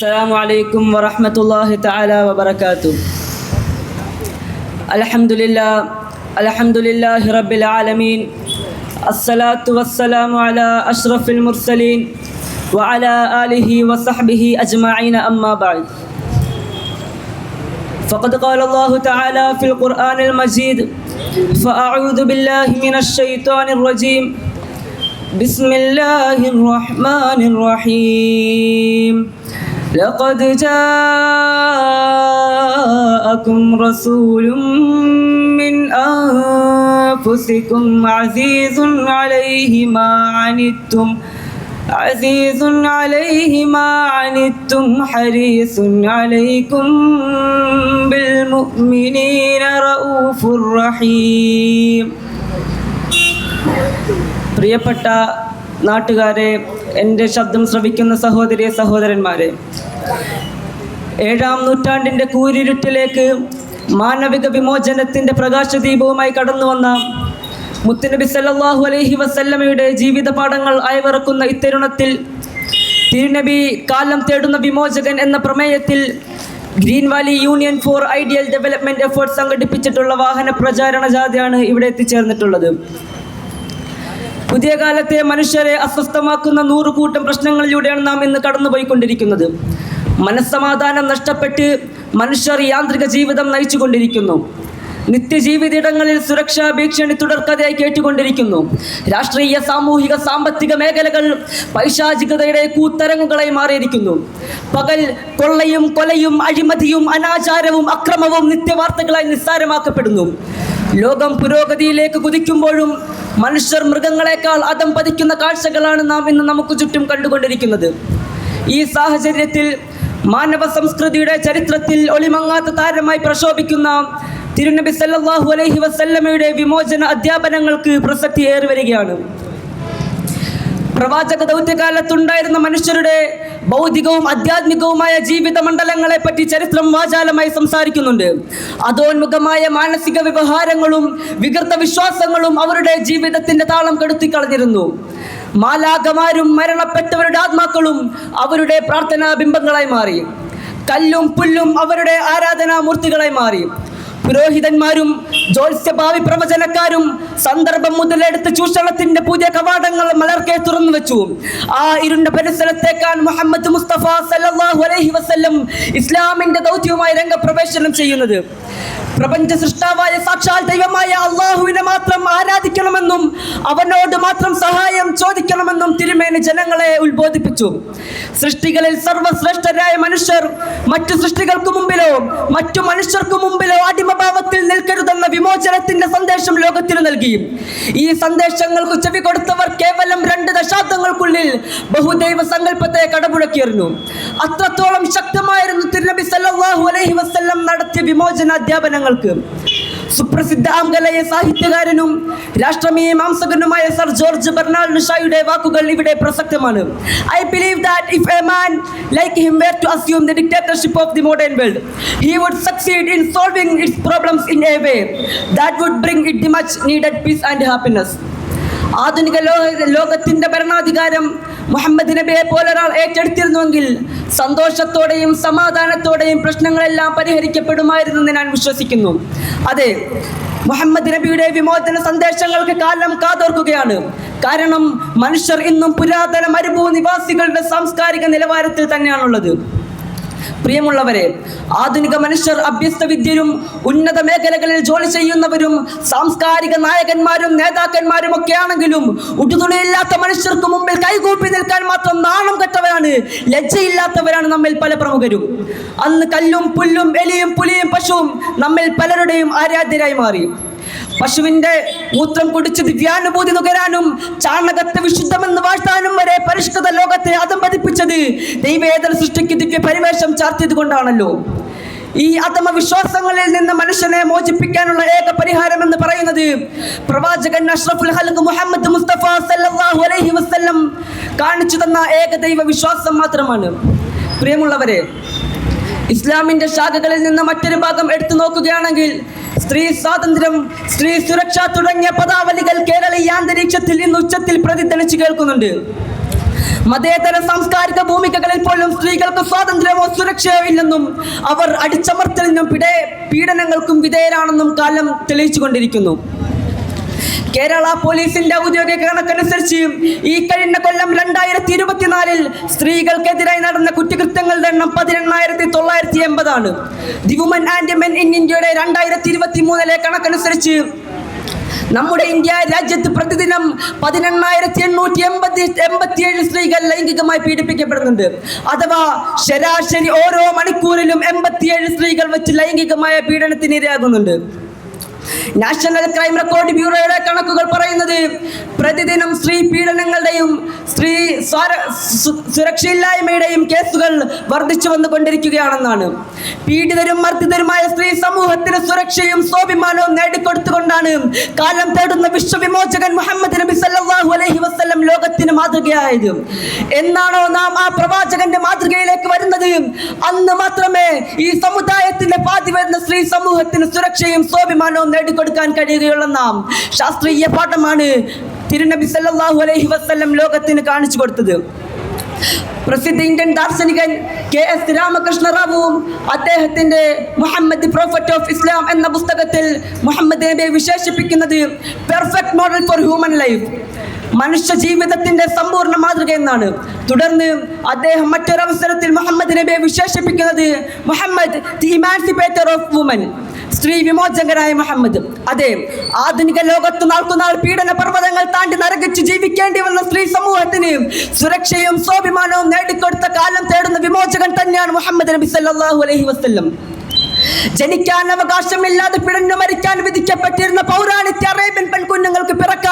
السلام عليكم ورحمة الله تعالى وبركاته. الحمد لله الحمد لله رب العالمين الصلاة والسلام على أشرف المرسلين وعلى آله وصحبه أجمعين أما بعد. فقد قال الله تعالى في القرآن المجيد فأعوذ بالله من الشيطان الرجيم. بسم الله الرحمن الرحيم. لقد جاءكم رسول من أنفسكم عزيز عليه ما عنتم عزيز عليه ما عنتم حريص عليكم بالمؤمنين رؤوف رحيم പ്രിയപ്പെട്ട നാട്ടുകാരെ എന്റെ ശബ്ദം ശ്രവിക്കുന്ന സഹോദരി സഹോദരന്മാരെ ഏഴാം നൂറ്റാണ്ടിന്റെ കൂരിരുട്ടിലേക്ക് മാനവിക വിമോചനത്തിന്റെ പ്രകാശദീപവുമായി കടന്നു വന്ന മുത്തുനബി സല്ലാഹു അലൈഹി വസല്ലമയുടെ ജീവിത പാഠങ്ങൾ അയവിറക്കുന്ന ഇത്തരുണത്തിൽ തിരുനബി കാലം തേടുന്ന വിമോചകൻ എന്ന പ്രമേയത്തിൽ green valley union for ideal development effort സംഘടിപ്പിച്ചിട്ടുള്ള വാഹന പ്രചാരണ ജാഥയാണ് ഇവിടെ എത്തിച്ചേർന്നിട്ടുള്ളത്. പുതിയ കാലത്തെ മനുഷ്യരെ അസ്വസ്ഥമാക്കുന്ന നൂറുകൂട്ടം പ്രശ്നങ്ങളിലൂടെയാണ് നാം ഇന്ന് കടന്നുപോയിക്കൊണ്ടിരിക്കുന്നത്. മനസ്സമാധാനം നഷ്ടപ്പെട്ട് മനുഷ്യർ യാന്ത്രിക ജീവിതം നയിച്ചുകൊണ്ടിരിക്കുന്നു. നിത്യജീവിതയിടങ്ങളിൽ സുരക്ഷാ ഭീഷണി തുടർക്കഥയായി കേട്ടുകൊണ്ടിരിക്കുന്നു. രാഷ്ട്രീയ സാമൂഹിക സാമ്പത്തിക മേഖലകൾ പൈശാചികതയുടെ കൂത്തരങ്ങുകളായി മാറിയിരിക്കുന്നു. പകൽ കൊള്ളയും കൊലയും അഴിമതിയും അനാചാരവും അക്രമവും നിത്യവാർത്തകളായി നിസ്സാരമാക്കപ്പെടുന്നു. ലോകം പുരോഗതിയിലേക്ക് കുതിക്കുമ്പോഴും മനുഷ്യർ മൃഗങ്ങളെക്കാൾ അതം പതിക്കുന്ന കാഴ്ചകളാണ് നാം ഇന്ന് നമുക്ക് ചുറ്റും കണ്ടുകൊണ്ടിരിക്കുന്നത്. ഈ സാഹചര്യത്തിൽ മാനവ സംസ്കൃതിയുടെ ചരിത്രത്തിൽ ഒളിമങ്ങാത്ത താരമായി പ്രശോഭിക്കുന്ന തിരുനബി സല്ലാഹു അലൈഹി വസല്ലമയുടെ വിമോചന അധ്യാപനങ്ങൾക്ക് പ്രസക്തി ഏറി വരികയാണ് പ്രവാചക ദൗത്യകാലത്തുണ്ടായിരുന്ന മനുഷ്യരുടെ ഭൗതികവും ആധ്യാത്മികവുമായ ജീവിത മണ്ഡലങ്ങളെ പറ്റി ചരിത്രം വാചാലമായി സംസാരിക്കുന്നുണ്ട്. അതോന്മുഖമായ മാനസിക വ്യവഹാരങ്ങളും വികൃത വിശ്വാസങ്ങളും അവരുടെ ജീവിതത്തിന്റെ താളം കെടുത്തിക്കളഞ്ഞിരുന്നു മാലാകമാരും മരണപ്പെട്ടവരുടെ ആത്മാക്കളും അവരുടെ പ്രാർത്ഥനാ ബിംബങ്ങളായി മാറി. കല്ലും പുല്ലും അവരുടെ ആരാധനാ ആരാധനാമൂർത്തികളായി മാറി. പുരോഹിതന്മാരും ജ്യോത്സ്യഭാവി പ്രവചനക്കാരും സന്ദർഭം മുതലെടുത്ത് ചൂഷണത്തിന്റെ പുതിയ കവാടങ്ങൾ മലർക്കെ തുറന്നു വെച്ചു. ആ ഇരുണ്ട പരിസരത്തേക്കാൻ മുഹമ്മദ് മുസ്തഫ സല്ലാഹു അലൈഹി വസ്ല്ലം ഇസ്ലാമിന്റെ ദൗത്യവുമായി രംഗപ്രവേശനം ചെയ്യുന്നത്. പ്രപഞ്ച സൃഷ്ടാവായ സാക്ഷാൽ ദൈവമായ അള്ളാഹുവിനെ മാത്രം ആരാധിക്കണമെന്നും അവനോട് മാത്രം സഹായം ചോദിക്കണമെന്നും തിരുമേനി ജനങ്ങളെ ഉത്ബോധിപ്പിച്ചു. സൃഷ്ടികളിൽ സർവശ്രേഷ്ഠരായ മനുഷ്യർ മറ്റു സൃഷ്ടികൾക്ക് മുമ്പിലോ മറ്റു മനുഷ്യർക്ക് മുമ്പിലോ അടിമഭാവത്തിൽ നിൽക്കരുതെന്ന വിമോചനത്തിന്റെ സന്ദേശം ലോകത്തിന് നൽകി. ഈ സന്ദേശങ്ങൾക്ക് ചെവി കൊടുത്തവർ കേവലം രണ്ട് ദശാബ്ദങ്ങൾക്കുള്ളിൽ ബഹുദൈവ സങ്കല്പത്തെ കടപുഴക്കിയിരുന്നു അത്രത്തോളം ശക്തമായിരുന്നു തിരുനബി സല്ലാഹു അലൈഹി വസല്ലം നടത്തിയ വിമോചന അധ്യാപനങ്ങൾക്ക് സുപ്രസിദ്ധ ആംഗലേയ സാഹിത്യകാരനും രാഷ്ട്രമീമാംസകനുമായ സർ ജോർജ് ബെർണാൾഡ് ഷായുടെ വാക്കുകൾ ഇവിടെ പ്രസക്തമാണ്. I believe that if a man like him were to assume the dictatorship of the modern world he would succeed in solving its problems in a way that would bring it the much needed peace and happiness ആധുനിക ലോക ലോകത്തിന്റെ ഭരണാധികാരം മുഹമ്മദ് നബിയെ പോലെ ഒരാൾ ഏറ്റെടുത്തിരുന്നുവെങ്കിൽ സന്തോഷത്തോടെയും സമാധാനത്തോടെയും പ്രശ്നങ്ങളെല്ലാം പരിഹരിക്കപ്പെടുമായിരുന്നെന്ന് ഞാൻ വിശ്വസിക്കുന്നു. അതെ മുഹമ്മദ് നബിയുടെ വിമോചന സന്ദേശങ്ങൾക്ക് കാലം കാതോർക്കുകയാണ്. കാരണം മനുഷ്യർ ഇന്നും പുരാതന മരുഭൂ നിവാസികളുടെ സാംസ്കാരിക നിലവാരത്തിൽ തന്നെയാണുള്ളത്. പ്രിയമുള്ളവരെ ആധുനിക മനുഷ്യർ അഭ്യസ്ത വിദ്യരും ഉന്നത മേഖലകളിൽ ജോലി ചെയ്യുന്നവരും സാംസ്കാരിക നായകന്മാരും നേതാക്കന്മാരും ഒക്കെ ആണെങ്കിലും ഉടുതുണിയില്ലാത്ത മനുഷ്യർക്ക് മുമ്പിൽ കൈകൂപ്പി നിൽക്കാൻ മാത്രം നാണം കെട്ടവരാണ് ലജ്ജയില്ലാത്തവരാണ് നമ്മിൽ പല പ്രമുഖരും. അന്ന് കല്ലും പുല്ലും എലിയും പുലിയും പശുവും നമ്മിൽ പലരുടെയും ആരാധ്യരായി മാറി. പശുവിന്റെ മൂത്രം കുടിച്ച് ദിവ്യാനുഭൂതി നുകരാനും ചാണകത്തെ വിശുദ്ധമെന്ന് വാഴ്ത്താനും വരെ പരിഷ്കൃത ലോകത്തെ അതം പതിപ്പിച്ചത് ദൈവേതര സൃഷ്ടിക്ക് ദിവ്യ പരിവേഷം ചാർത്തിയത് കൊണ്ടാണല്ലോ. ഈ അധമ വിശ്വാസങ്ങളിൽ നിന്ന് മനുഷ്യനെ മോചിപ്പിക്കാനുള്ള ഏക പരിഹാരം എന്ന് പറയുന്നത് പ്രവാചകൻ അഷ്റഫുൽ ഹൽക്ക് മുഹമ്മദ് മുസ്തഫ സല്ലല്ലാഹു അലൈഹി വസല്ലം കാണിച്ചു തന്ന ഏകദൈവ വിശ്വാസം മാത്രമാണ്. പ്രിയമുള്ളവരെ ഇസ്ലാമിന്റെ ശാഖകളിൽ നിന്ന് മറ്റൊരു ഭാഗം എടുത്തു നോക്കുകയാണെങ്കിൽ സ്ത്രീ സ്വാതന്ത്ര്യം സ്ത്രീ സുരക്ഷ തുടങ്ങിയ പദാവലികൾ കേരളീയ അന്തരീക്ഷത്തിൽ ഇന്ന് ഉച്ചത്തിൽ പ്രതിധ്വനിച്ചു കേൾക്കുന്നുണ്ട്. മതേതര സാംസ്കാരിക ഭൂമികകളിൽ പോലും സ്ത്രീകൾക്ക് സ്വാതന്ത്ര്യമോ സുരക്ഷയോ ഇല്ലെന്നും അവർ അടിച്ചമർത്തലിനും പിടേ പീഡനങ്ങൾക്കും വിധേയരാണെന്നും കാലം തെളിയിച്ചുകൊണ്ടിരിക്കുന്നു. കേരള പോലീസിന്റെ ഔദ്യോഗിക കണക്കനുസരിച്ച് ഈ കഴിഞ്ഞ കൊല്ലം രണ്ടായിരത്തി ഇരുപത്തിനാലിൽ സ്ത്രീകൾക്കെതിരായി നടന്ന കുറ്റകൃത്യങ്ങളുടെ എണ്ണം പതിനെണ്ണായിരത്തി തൊള്ളായിരത്തി എൺപതാണ് the women and men in ഇന്ത്യയുടെ രണ്ടായിരത്തി ഇരുപത്തി മൂന്നിലെ കണക്കനുസരിച്ച് നമ്മുടെ ഇന്ത്യ രാജ്യത്ത് പ്രതിദിനം പതിനെണ്ണായിരത്തി എണ്ണൂറ്റി എൺപത്തി എൺപത്തിയേഴ് സ്ത്രീകൾ ലൈംഗികമായി പീഡിപ്പിക്കപ്പെടുന്നുണ്ട്. അഥവാ ശരാശരി ഓരോ മണിക്കൂറിലും എൺപത്തിയേഴ് സ്ത്രീകൾ വെച്ച് ലൈംഗികമായ പീഡനത്തിന് ഇരയാകുന്നുണ്ട്. നാഷണൽ ക്രൈം റെക്കോർഡ് ബ്യൂറോയുടെ കണക്കുകൾ പറയുന്നത് പ്രതിദിനം സ്ത്രീ പീഡനങ്ങളുടെയും സ്ത്രീ സുരക്ഷയില്ലായ്മയുടെയും കേസുകൾ വർദ്ധിച്ചു വന്നുകൊണ്ടിരിക്കുകയാണെന്നാണ്. പീഡിതരും മർദ്ദിതരുമായ സ്ത്രീ സമൂഹത്തിന് സുരക്ഷയും സ്വാഭിമാനവും നേടിക്കൊടുത്തുകൊണ്ടാണ് കാലം തേടുന്ന വിശ്വവിമോചകൻ മുഹമ്മദ് നബി സല്ലല്ലാഹു അലൈഹി വസല്ലം ലോകത്തിന് മാതൃകയായത്. എന്നാണോ നാം ആ പ്രവാചകന്റെ മാതൃകയിലേക്ക് വരുന്നത്? അന്ന് മാത്രമേ ഈ സമുദായത്തിന്റെ പാതി വരുന്ന സ്ത്രീ സമൂഹത്തിന് സുരക്ഷയും സ്വാഭിമാനവും നേടിക്കൊടുക്കാൻ കഴിയുകയുള്ള നാം. ശാസ്ത്രീയ പാഠമാണ് തിരുനബി സല്ലല്ലാഹു അലൈഹി വസല്ലം ലോകത്തിന് കാണിച്ചു കൊടുത്തത്. പ്രസിദ്ധ ഇന്ത്യൻ ദാർശനികൻ കെ എസ് രാമകൃഷ്ണ റാവുവും അദ്ദേഹത്തിന്റെ മുഹമ്മദ് പ്രോഫറ്റ് ഓഫ് ഇസ്ലാം എന്ന പുസ്തകത്തിൽ മുഹമ്മദ് നബിയെ വിശേഷിപ്പിക്കുന്നത് perfect model for human life മനുഷ്യ ജീവിതത്തിന്റെ സമ്പൂർണ മാതൃക എന്നാണ്. തുടർന്ന് അദ്ദേഹം മറ്റൊരവസരത്തിൽ മുഹമ്മദ് നബിയെ വിശേഷിപ്പിക്കുന്നത് Muhammad the emancipator of women സ്ത്രീ വിമോചകനായ മുഹമ്മദ് അതെ ആധുനിക ലോകത്ത് നാൾക്കുനാൾ പീഡന പർവതങ്ങൾ താണ്ടി നരകിച്ച് ജീവിക്കേണ്ടി വന്ന സ്ത്രീ സമൂഹത്തിന് സുരക്ഷയും സ്വാഭിമാനവും നേടിക്കൊടുത്ത കാലം തേടുന്ന വിമോചകൻ തന്നെയാണ് മുഹമ്മദ് നബി സല്ലല്ലാഹു അലൈഹി വസല്ലം. ജനിക്കാൻ അവകാശമില്ലാതെ പിടഞ്ഞു മരിക്കാൻ വിധിക്കപ്പെട്ടിരുന്ന പൗരാണിത്യ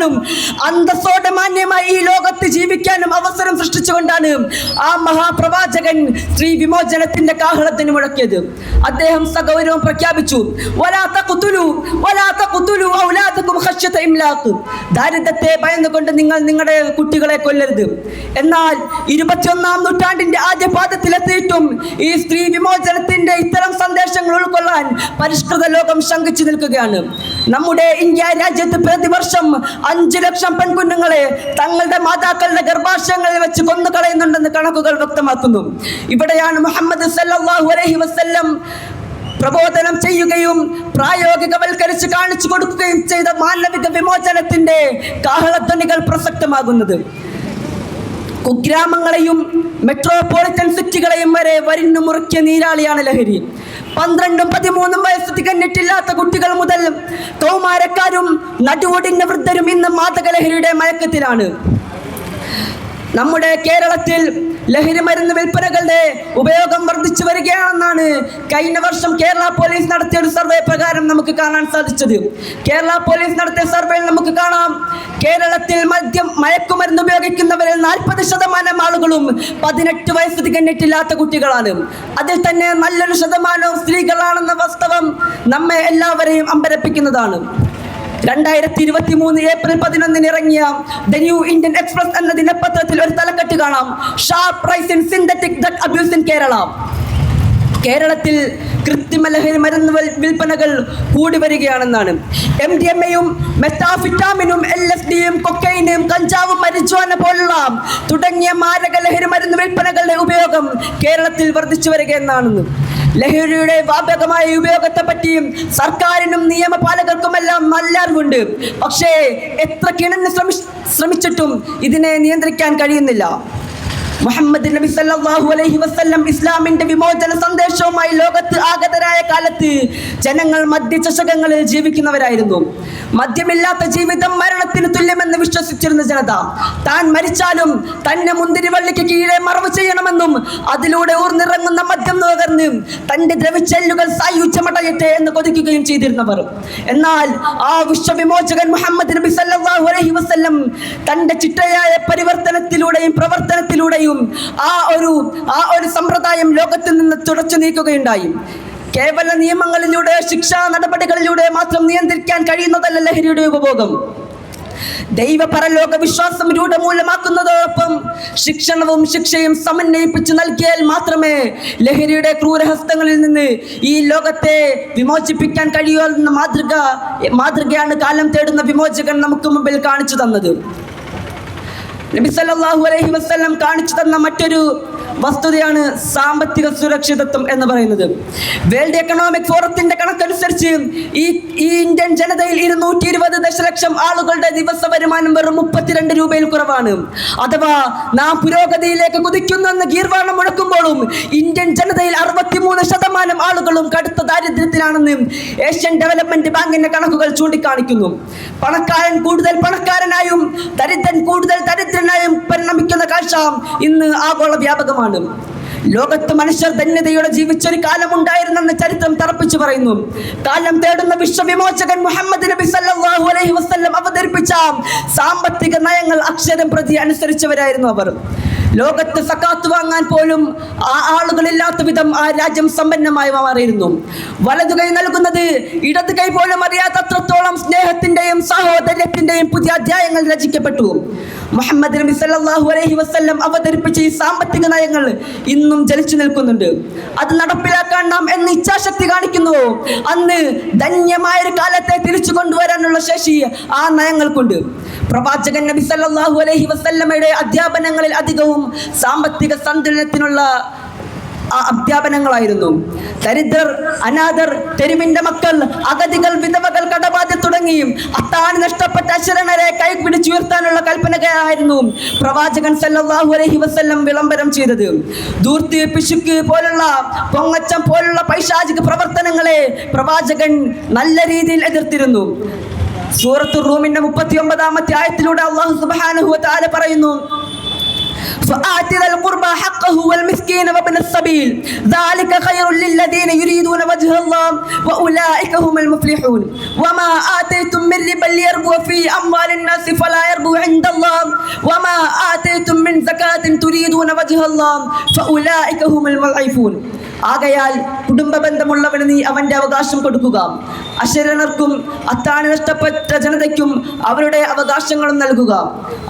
അറേബ്യൻ അന്തസ്സോടെ മാന്യമായി ഈ ലോകത്ത് ജീവിക്കാനും അവസരം സൃഷ്ടിച്ചുകൊണ്ടാണ് ആ മഹാപ്രവാചകൻ ശ്രീ വിമോചനത്തിന്റെ കാഹളത്തിന് മുഴക്കിയത്. അദ്ദേഹം സഗൗരവം പ്രഖ്യാപിച്ചു "വലാ കുത്തുലു വലാ കുത്തുലു ഔലാദക്കും ഖശ്യത ഇംലാഖ്." ദാരിദ്ര്യത്തെ ഭയന്നുകൊണ്ട് നിങ്ങൾ നിങ്ങളുടെ കുട്ടികളെ കൊല്ലരുത്. എന്നാൽ ഇരുപത്തിയൊന്നാം നൂറ്റാണ്ടിന്റെ ആദ്യ പാദത്തിലെത്തിയിട്ടും ഈ സ്ത്രീ വിമോചനത്തിന്റെ ഇത്തരം സന്ദേശങ്ങൾ ഉൾക്കൊള്ളാൻ പരിഷ്കൃത ലോകം ശങ്കിച്ചു നിൽക്കുകയാണ്. നമ്മുടെ ഇന്ത്യ രാജ്യത്ത് പ്രതിവർഷം അഞ്ചു ലക്ഷം പെൺകുഞ്ഞുങ്ങളെ തങ്ങളുടെ മാതാക്കളുടെ ഗർഭാശയങ്ങളിൽ വെച്ച് കൊന്നു കളയുന്നുണ്ടെന്ന് കണക്കുകൾ വ്യക്തമാക്കുന്നു. ഇവിടെയാണ് മുഹമ്മദ് അലൈഹി വസല്ലം പ്രബോധനം ചെയ്യുകയും പ്രായോഗികവൽക്കരിച്ച് കാണിച്ചു കൊടുക്കുകയും ചെയ്ത മാനവിക വിമോചനത്തിന്റെ കാഹളധ്വനികൾ പ്രസക്തമാകുന്നത്. കുഗ്രാമങ്ങളെയും മെട്രോപൊളിറ്റൻ സിറ്റികളെയും വരെ വരിഞ്ഞു മുറുക്കിയ നീരാളിയാണ് ലഹരി. പന്ത്രണ്ടും പതിമൂന്നും വയസ്സ് തികഞ്ഞിട്ടില്ലാത്ത കുട്ടികൾ മുതൽ കൗമാരക്കാരും നടുവൊടിഞ്ഞ വൃദ്ധരും ഇന്ന് മാതകലഹരിയുടെ മയക്കത്തിലാണ്. നമ്മുടെ കേരളത്തിൽ ലഹരി മരുന്ന് വിൽപ്പനകളുടെ ഉപയോഗം വർദ്ധിച്ചു വരികയാണെന്നാണ് കഴിഞ്ഞ വർഷം കേരള പോലീസ് നടത്തിയ ഒരു സർവേ പ്രകാരം നമുക്ക് കാണാൻ സാധിച്ചത്. കേരള പോലീസ് നടത്തിയ സർവേയിൽ നമുക്ക് കാണാം കേരളത്തിൽ മദ്യം മയക്കുമരുന്ന് ഉപയോഗിക്കുന്നവരിൽ നാൽപ്പത് ശതമാനം ആളുകളും പതിനെട്ട് വയസ്സ് തികഞ്ഞിട്ടില്ലാത്ത കുട്ടികളാണ്. അതിൽ തന്നെ നല്ലൊരു ശതമാനവും സ്ത്രീകളാണെന്ന വാസ്തവം നമ്മെ എല്ലാവരെയും അമ്പരപ്പിക്കുന്നതാണ്. രണ്ടായിരത്തി ഇരുപത്തി മൂന്ന് ഏപ്രിൽ പതിനൊന്നിന് ഇറങ്ങിയ ദ ന്യൂ ഇന്ത്യൻ എക്സ്പ്രസ് എന്ന ദിനപത്രത്തിൽ ഒരു തലക്കെട്ട് കാണാം. Sharp price in synthetic drug abuse in Kerala. കേരളത്തിൽ കൃത്രിമ ലഹരി മരുന്ന് വിൽ- വിൽപ്പനകൾ കൂടി വരികയാണെന്നാണ്. എം ഡി എം എയും മെത്താഫിറ്റാമിനും എൽ എഫ് ഡിയും കൊക്കൈനും കഞ്ചാവും മരിച്ചുവാന പോലുള്ള തുടങ്ങിയ മാരക ലഹരി മരുന്ന് വിൽപ്പനകളുടെ ഉപയോഗം കേരളത്തിൽ വർദ്ധിച്ചു വരികയെന്നാണെന്ന് ലഹരിയുടെ വ്യാപകമായ ഉപയോഗത്തെ പറ്റിയും സർക്കാരിനും നിയമപാലകർക്കുമെല്ലാം നല്ല അറിവുണ്ട്. പക്ഷേ എത്ര കിണന്ന് ശ്രമിച്ചിട്ടും ഇതിനെ നിയന്ത്രിക്കാൻ കഴിയുന്നില്ല. മുഹമ്മദ് നബി സല്ലല്ലാഹു അലൈഹി വസല്ലം ഇസ്ലാമിന്റെ വിമോചന സന്ദേശവുമായി ലോകത്ത് ആഗതരായ കാലത്ത് ജനങ്ങൾ മദ്യചഷകങ്ങളിൽ ജീവിക്കുന്നവരായിരുന്നു. മദ്യമില്ലാത്ത ജീവിതം മരണത്തിന് തുല്യമെന്ന് വിശ്വസിച്ചിരുന്ന ജനത താൻ മരിച്ചാലും തന്നെ മുന്തിരിവള്ളിക്ക് കീഴെ മറവ് ചെയ്യണമെന്നും അതിലൂടെ ഊർന്നിറങ്ങുന്ന മദ്യം നുകർന്ന് തന്റെ ദ്രവിച്ചെല്ലുകൾ സായുജ്യമടയട്ടെ എന്ന് കൊതിക്കുകയും ചെയ്തിരുന്നവർ. എന്നാൽ ആ വിശ്വവിമോചകൻ മുഹമ്മദ് നബി സല്ലല്ലാഹു അലൈഹി വസല്ലം തന്റെ ചിട്ടയായ പരിവർത്തനത്തിലൂടെയും പ്രവർത്തനത്തിലൂടെയും ആ ഒരു ആ ഒരു സമ്പ്രദായം ലോകത്തിൽ നിന്ന് തുടച്ചു നീക്കുകയുണ്ടായി. കേവല നിയമങ്ങളിലൂടെ ശിക്ഷാ നടപടികളിലൂടെ മാത്രം നിയന്ത്രിക്കാൻ കഴിയുന്നതല്ല ലഹരിയുടെ ഉപഭോഗം. ദൈവ പരലോക വിശ്വാസം രൂഢമൂലമാക്കുന്നതോടൊപ്പം ശിക്ഷണവും ശിക്ഷയും സമന്വയിപ്പിച്ച് നൽകിയാൽ മാത്രമേ ലഹരിയുടെ ക്രൂരഹസ്തങ്ങളിൽ നിന്ന് ഈ ലോകത്തെ വിമോചിപ്പിക്കാൻ കഴിയൂ എന്ന മാതൃക മാതൃകയാണ് കാലം തേടുന്ന വിമോചകൻ നമുക്ക് മുമ്പിൽ കാണിച്ചു തന്നത്. നബി സല്ലല്ലാഹു അലൈഹി വസല്ലം കാണിച്ചു തന്ന മറ്റൊരു വസ്തുതയാണ് സാമ്പത്തിക സുരക്ഷിതത്വം എന്ന് പറയുന്നത്. വേൾഡ് എക്കണോമിക് ഫോറത്തിന്റെ കണക്കനുസരിച്ച് ഈ ഈ ഇന്ത്യൻ ജനതയിൽ ഇരുന്നൂറ്റി ഇരുപത് ദശലക്ഷം ആളുകളുടെ ദിവസ വരുമാനം വെറും മുപ്പത്തിരണ്ട് രൂപയിൽ കുറവാണ്. അഥവാ നാം പുരോഗതിയിലേക്ക് കുതിക്കുന്നെന്ന് ഗീർവാണം മുഴക്കുമ്പോഴും ഇന്ത്യൻ ജനതയിൽ അറുപത്തിമൂന്ന് ശതമാനം ആളുകളും കടുത്ത ദാരിദ്ര്യത്തിലാണെന്ന് ഏഷ്യൻ ഡെവലപ്മെന്റ് ബാങ്കിന്റെ കണക്കുകൾ ചൂണ്ടിക്കാണിക്കുന്നു. പണക്കാരൻ കൂടുതൽ പണക്കാരനായും ദരിദ്രൻ കൂടുതൽ ദരിദ്രനായും പരിണമിക്കുന്ന കാഴ്ച ഇന്ന് ആഗോള വ്യാപകമാണ്. ലോകത്ത് മനുഷ്യർ ധന്യതയോടെ ജീവിച്ചൊരു കാലമുണ്ടായിരുന്നെന്ന് ചരിത്രം തറപ്പിച്ചു പറയുന്നു. കാലം തേടുന്ന വിശ്വവിമോചകൻ മുഹമ്മദ് നബി സല്ലല്ലാഹു അലൈഹി വസല്ലം അവതരിപ്പിച്ച സാമ്പത്തിക നയങ്ങൾ അക്ഷരം പ്രതി അനുസരിച്ചവരായിരുന്നു അവർ. ലോകത്ത് സക്കാത്ത് വാങ്ങാൻ പോലും ആ ആളുകളില്ലാത്ത വിധം ആ രാജ്യം സമ്പന്നമായി മാറിയിരുന്നു. വലതു കൈ നൽകുന്നത് ഇടത് കൈ പോലും അറിയാത്തത്രത്തോളം സ്നേഹത്തിന്റെയും സഹോദര്യത്തിന്റെയും പുതിയ അധ്യായങ്ങൾ രചിക്കപ്പെട്ടു. മുഹമ്മദ് നബി സല്ലല്ലാഹു അലൈഹി വസല്ലം അവതരിപ്പിച്ച ഈ സാമ്പത്തിക നയങ്ങൾ ഇന്നും ജലിച്ചു നിൽക്കുന്നുണ്ട്. അത് നടപ്പിലാക്കാൻ നാം എന്ന് ഇച്ഛാശക്തി കാണിക്കുന്നു. അന്ന് ധന്യമായ ഒരു കാലത്തെ തിരിച്ചു കൊണ്ടുവരാനുള്ള ശേഷി ആ നയങ്ങൾക്കുണ്ട്. പ്രവാചകൻ നബി സല്ലല്ലാഹു അലൈഹി വസല്ലമയുടെ അധ്യാപനങ്ങളിൽ അധികവും സാമ്പത്തിക സന്തുലനത്തിനുള്ള അധ്യാപനങ്ങളായിരുന്നു. ദരിദ്രർ അനാഥർ തെരുവിന്റെ മക്കൾ അഗതികൾ വിധവകൾ കടബാധ്യ തുടങ്ങിയും അത്താണി നഷ്ടപ്പെട്ട അശരണരെ കൈപിടിച്ചുയർത്താനുള്ള കൽപ്പനകളായിരുന്നു പ്രവാചകൻ സല്ലാഹു അലഹി വസ്ല്ലം വിളംബരം ചെയ്തത്. ദൂർത്തി പിശുക്ക് പോലുള്ള പൊങ്ങച്ചം പോലുള്ള പൈശാചിക പ്രവർത്തനങ്ങളെ പ്രവാചകൻ നല്ല രീതിയിൽ എതിർത്തിരുന്നു. സൂറത്തു റൂമിന്റെ മുപ്പത്തി ഒമ്പതാമത്തെ ആയത്തിലൂടെ അള്ളാഹു സുബ്ഹാനഹു താല പറയുന്നു فآت ذا القربى حقه والمسكين وابن السبيل. ذلك خير للذين يريدون وجه الله وأولئك هم المفلحون. وما آتيتم من ربا ليربو في أموال الناس فلا يربو عند الله. وما آتيتم من زكاة تريدون وجه الله فأولئك هم المضعفون. ആകയാൽ കുടുംബ ബന്ധമുള്ളവന് നീ അവന്റെ അവകാശം കൊടുക്കുക. അശരണർക്കും അത്താണി നഷ്ടപ്പെട്ട ജനതയ്ക്കും അവരുടെ അവകാശങ്ങളും നൽകുക.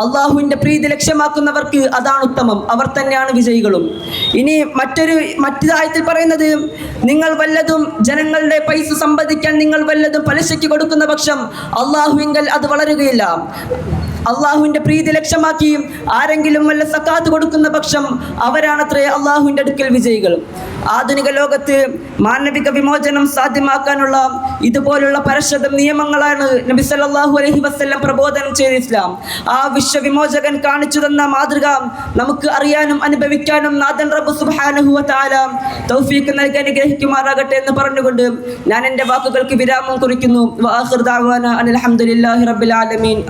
അള്ളാഹുവിന്റെ പ്രീതി ലക്ഷ്യമാക്കുന്നവർക്ക് അതാണ് ഉത്തമം. അവർ തന്നെയാണ് വിജയികളും. ഇനി മറ്റൊരു മറ്റു മറ്റൊരായത്തിൽ പറയുന്നത് നിങ്ങൾ വല്ലതും ജനങ്ങളുടെ പൈസ സമ്പാദിക്കാൻ നിങ്ങൾ വല്ലതും പലിശയ്ക്ക് കൊടുക്കുന്ന പക്ഷം അള്ളാഹുവിങ്കൽ അത് വളരുകയില്ല. അള്ളാഹുവിന്റെ പ്രീതി ലക്ഷ്യമാക്കി ആരെങ്കിലും വല്ല സക്കാത്ത് കൊടുക്കുന്ന പക്ഷം അവരാണത്രേ അള്ളാഹുവിന്റെ അടുക്കൽ വിജയികൾ ആധുനിക ലോകത്ത് മാനവിക വിമോചനം സാധ്യമാക്കാനുള്ള ഇതുപോലുള്ള പരശത നിയമങ്ങളാണ് നബി സല്ലാഹു അലഹി വസ്ല്ലാം പ്രബോധനം ചെയ്ത ഇസ്ലാം. ആ വിശ്വവിമോചകൻ കാണിച്ചു തന്ന മാതൃക നമുക്ക് അറിയാനും അനുഭവിക്കാനും നാഥൻ റബ്ബ് സുബ്ഹാനഹു വ തൗഫീഖ് നൽകി അനുഗ്രഹിക്കുമാറാകട്ടെ എന്ന് പറഞ്ഞുകൊണ്ട് ഞാൻ എന്റെ വാക്കുകൾക്ക് വിരാമം കുറിക്കുന്നു. അനിൽ റബ്ബിൽ ആലമീൻ.